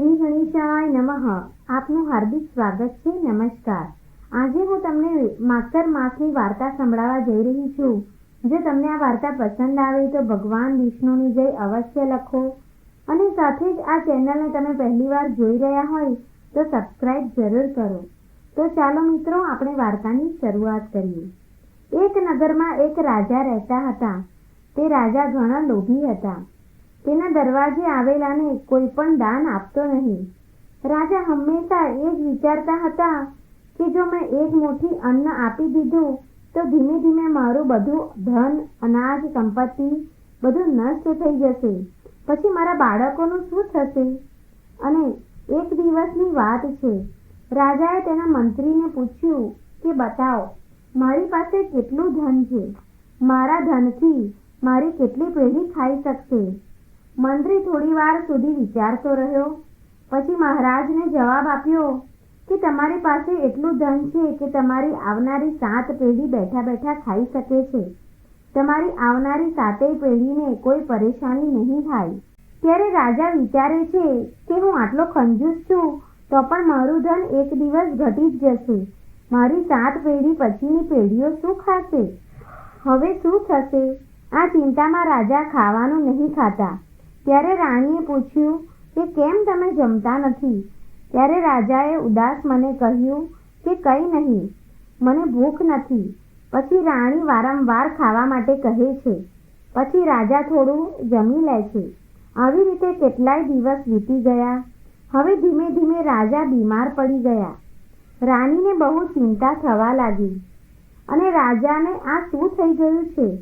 શ્રી ગણેશાય નમઃ. આપનું હાર્દિક સ્વાગત છે, નમસ્કાર. આજે હું તમને માગસર માસની વાર્તા સંભળાવવા જઈ રહી છું. જો તમને આ વાર્તા પસંદ આવે તો ભગવાન વિષ્ણુની જય અવશ્ય લખો. અને સાથે જ આ ચેનલને તમે પહેલીવાર જોઈ રહ્યા હોય તો સબસ્ક્રાઇબ જરૂર કરો. તો ચાલો મિત્રો, આપણે વાર્તાની શરૂઆત કરીએ. એક નગરમાં એક રાજા રહેતા હતા. તે રાજા ઘણા લોભી હતા. તેના દરવાજે આવેલાને કોઈ પણ દાન આપતો નહીં. રાજા હંમેશા એ જ વિચારતા હતા કે જો મેં એક મુઠ્ઠી અન્ન આપી દીધું, તો ધીમે ધીમે મારું બધું ધન, અનાજ, સંપત્તિ બધું નષ્ટ થઈ જશે. પછી મારા બાળકોનું શું થશે? અને એક દિવસની વાત છે. રાજાએ તેના મંત્રીને પૂછ્યું કે બતાવો, મારી પાસે કેટલું ધન છે? મારા ધનથી મારી કેટલી પેઢી ખાઈ શકશે? મંત્રી થોડી વાર સુધી વિચારતો રહ્યો. પછી મહારાજને જવાબ આપ્યો કે તમારી પાસે એટલું ધન છે કે તમારી આવનારી સાત પેઢી બેઠા બેઠા ખાઈ શકે છે. તમારી આવનારી સાતેય પેઢીને કોઈ પરેશાની નહીં થાય. ત્યારે રાજા વિચારે છે કે હું આટલો કંજૂસ છું તો પણ મારું ધન એક દિવસ ઘટી જ જશે. મારી સાત પેઢી પછીની પેઢીઓ શું ખાશે? હવે શું થશે? આ ચિંતામાં રાજા ખાવાનું નહીં ખાતા. ત્યારે રાણીએ પૂછ્યું કે કેમ તમે જમતા નથી? ત્યારે રાજાએ ઉદાસ મને કહ્યું કે કંઈ નહીં, મને ભૂખ નથી. પછી રાણી વારંવાર ખાવા માટે કહે છે. પછી રાજા થોડું જમી લે છે. આવી રીતે કેટલાય દિવસ વીતી ગયા. હવે ધીમે ધીમે રાજા બીમાર પડી ગયા. રાણીને બહુ ચિંતા થવા લાગી. અને રાજાને આ શું થઈ ગયું છે?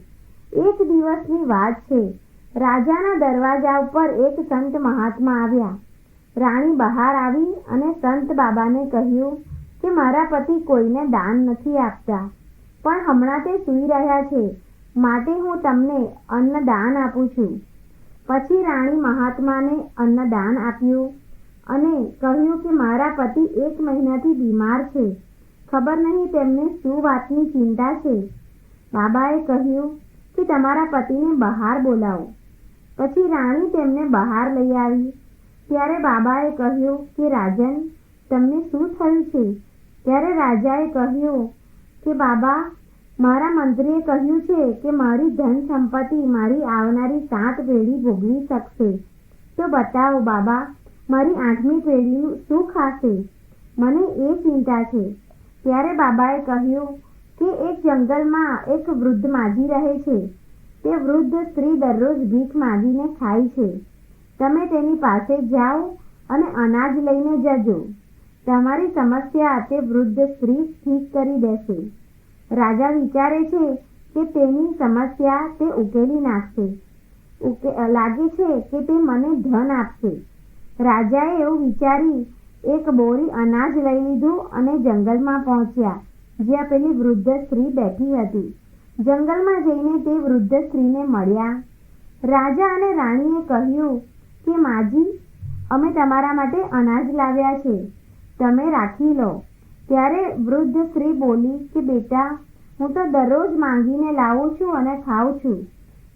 એક દિવસની વાત છે. રાજાના દરવાજા ઉપર એક સંત મહાત્મા આવ્યા. રાણી બહાર આવી અને સંત બાબાને કહ્યું કે મારા પતિ કોઈને દાન નથી આપતા, પણ હમણાં તે સૂઈ રહ્યા છે. માટે હું તમને અન્ન દાન આપું છું. પછી રાણી મહાત્માને અન્ન દાન આપ્યું અને કહ્યું કે મારા પતિ એક મહિનાથી બીમાર છે. ખબર નહીં તેમને શું વાતની ચિંતા છે? બાબાએ કહ્યું કે તમારા પતિને બહાર બોલાવો. પછી રાણી તેમને બહાર લઈ આવી. ત્યારે બાબાએ કહ્યું કે, રાજન, તમને શું થયું છે? ત્યારે રાજાએ કહ્યું કે, બાબા, મારા મંત્રીએ કહ્યું છે કે, મારી ધન સંપત્તિ મારી આવનારી સાત પેઢી ભોગવી શકશે. તો બતાવો બાબા, મારી આઠમી પેઢીનું શું ખાશે? મને એ ચિંતા છે. ત્યારે બાબાએ કહ્યું કે, એક જંગલમાં એક વૃદ્ધ માજી રહે છે. તે વૃદ્ધ સ્ત્રી દરરોજ ભીખ માંગીને ખાય છે. તમે તેની પાસે જાઓ અને અનાજ લઈને જજો. તમારી સમસ્યા તે વૃદ્ધ સ્ત્રી ઠીક કરી દેશે. રાજા વિચારે છે કે તેની સમસ્યા તે ઉકેલી નાખશે. લાગે છે કે તે મને ધન આપશે. રાજાએ એવું વિચારી એક બોરી અનાજ લઈ લીધું અને જંગલમાં પહોંચ્યા, જ્યાં પેલી વૃદ્ધ સ્ત્રી બેઠી હતી. જંગલમાં જઈને તે વૃદ્ધ સ્ત્રીને મળ્યા. રાજા અને રાણીએ કહ્યું કે, માજી, અમે તમારા માટે અનાજ લાવ્યા છે. તમે રાખી લો. ત્યારે વૃદ્ધ સ્ત્રી બોલી કે, બેટા, હું તો દરરોજ માંગીને લાવું છું અને ખાઉં છું.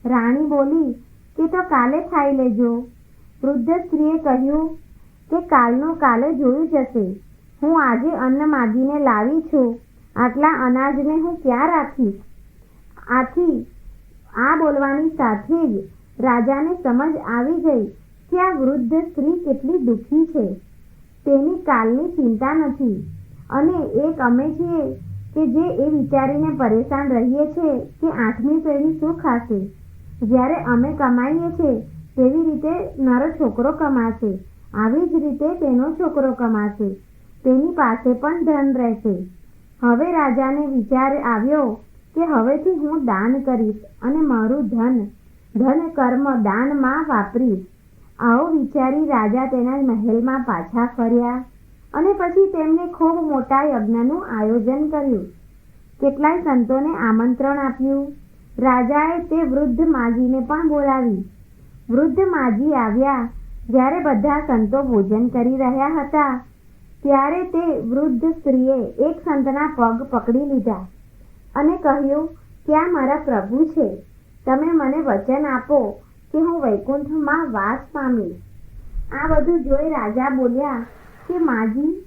રાણી બોલી કે, તો કાલે ખાઈ લેજો. વૃદ્ધ સ્ત્રીએ કહ્યું કે, કાલનું કાલે જોયું જશે હું આજે અન્ન માગીને લાવી છું. આટલા અનાજને હું ક્યાં રાખીશ? આથી આ બોલવાની સાથે જ રાજાને સમજ આવી ગઈ કે આ વૃદ્ધ સ્ત્રી કેટલી દુઃખી છે. તેની કાલની ચિંતા નથી. અને એક અમે છીએ કે જે એ વિચારીને પરેશાન રહીએ છીએ કે આઠમી પેઢી શું ખાશે. જ્યારે અમે કમાઈએ છીએ તેવી રીતે મારો છોકરો કમાશે. આવી જ રીતે તેનો છોકરો કમાશે. તેની પાસે પણ ધન રહેશે. હવે રાજાને વિચાર આવ્યો કે હવેથી હું દાન કરીશ અને મારું ધન ધન કર્મ દાનમાં વાપરીશ. આવો વિચારી રાજા તેના મહેલમાં પાછા ફર્યા અને પછી તેમને ખૂબ મોટા યજ્ઞનું આયોજન કર્યું. કેટલાય સંતોને આમંત્રણ આપ્યું. રાજાએ તે વૃદ્ધ માજીને પણ બોલાવી. વૃદ્ધ માજી આવ્યા જ્યારે બધા સંતો ભોજન કરી રહ્યા હતા. ત્યારે તે વૃદ્ધ સ્ત્રીએ એક સંતના પગ પકડી લીધા. અને કહ્યું કે આ મારા પ્રભુ છે. તમે મને વચન આપો કે હું વૈકુંઠમાં વાસ પામીશ આ બધું જોઈ રાજા બોલ્યા, કે માજી,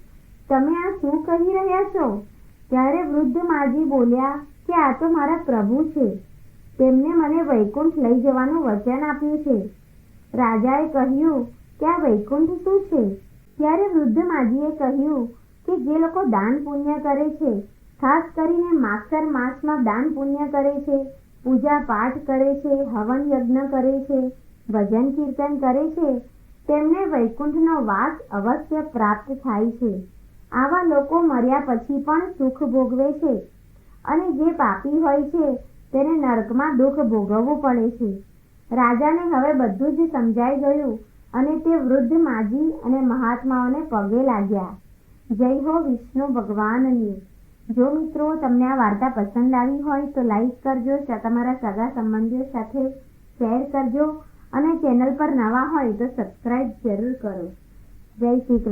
તમે આ શું કહી રહ્યા છો? ત્યારે વૃદ્ધ માજી બોલ્યા, કે આ તો મારા પ્રભુ છે. તેમને મને વૈકુંઠ લઈ જવાનું વચન આપ્યું છે. રાજાએ કહ્યું, કે આ વૈકુંઠ શું છે? ત્યારે વૃદ્ધ માજીએ કહ્યું, કે જે લોકો દાન પુણ્ય કરે છે ખાસ કરીને માગસર માસમાં દાન પુણ્ય કરે છે, પૂજા પાઠ કરે છે, હવન યજ્ઞ કરે છે, ભજન કીર્તન કરે છે, તેમને વૈકુંઠનો વાસ અવશ્ય પ્રાપ્ત થાય છે. આવા લોકો મર્યા પછી પણ સુખ ભોગવે છે અને જે પાપી હોય છે, તેને નરકમાં દુઃખ ભોગવવું પડે છે. રાજાને હવે બધું જ સમજાઈ ગયું અને તે વૃદ્ધ માજી અને મહાત્માઓને પગે લાગ્યા. જય હો વિષ્ણુ ભગવાનની. જો મિત્રો તમને આ વાર્તા પસંદ આવી હોય તો લાઈક કરજો તમારા સગા સંબંધીઓ સાથે શેર કરજો અને ચેનલ પર નવા હોય તો સબસ્ક્રાઈબ જરૂર કરો. જય શ્રી કૃષ્ણ.